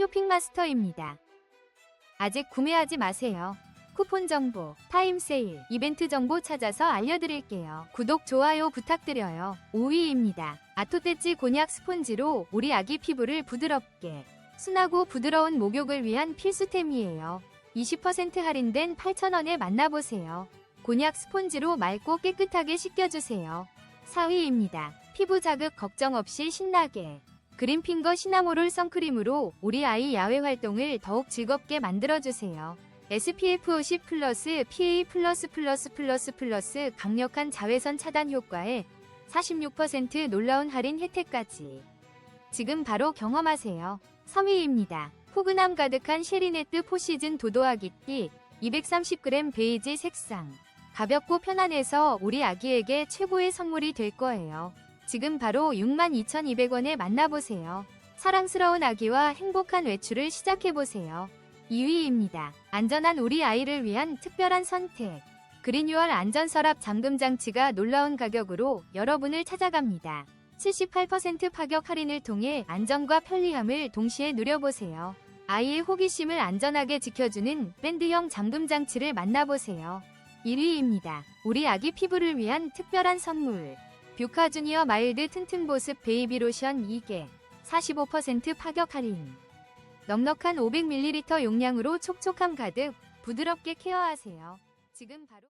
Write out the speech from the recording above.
쇼핑마스터입니다. 아직 구매하지 마세요. 쿠폰 정보, 타임 세일, 이벤트 정보 찾아서 알려드릴게요. 구독, 좋아요 부탁드려요. 5위입니다. 아토떼찌 곤약 스폰지로 우리 아기 피부를 부드럽게, 순하고 부드러운 목욕을 위한 필수템이에요. 20% 할인된 8,000원에 만나보세요. 곤약 스폰지로 맑고 깨끗하게 씻겨주세요. 4위입니다. 피부 자극 걱정 없이 신나게. 그린핑거 시나모롤 선크림으로 우리 아이 야외 활동을 더욱 즐겁게 만들어주세요. SPF 50 플러스 PA 플러스 플러스 플러스 플러스 강력한 자외선 차단 효과에 46% 놀라운 할인 혜택까지. 지금 바로 경험하세요. 3위입니다. 포근함 가득한 쉐리네트 포시즌 도도아기띠 230g 베이지 색상. 가볍고 편안해서 우리 아기에게 최고의 선물이 될 거예요. 지금 바로 62,200원에 만나보세요. 사랑스러운 아기와 행복한 외출을 시작해보세요. 2위입니다. 안전한 우리 아이를 위한 특별한 선택. 그린유얼 안전서랍 잠금 장치가 놀라운 가격으로 여러분을 찾아갑니다. 78% 파격 할인을 통해 안전과 편리함을 동시에 누려보세요. 아이의 호기심을 안전하게 지켜주는 밴드형 잠금 장치를 만나보세요. 1위입니다. 우리 아기 피부를 위한 특별한 선물. 뷰카 주니어 마일드 튼튼 보습 베이비 로션 2개. 45% 파격 할인. 넉넉한 500ml 용량으로 촉촉함 가득 부드럽게 케어하세요. 지금 바로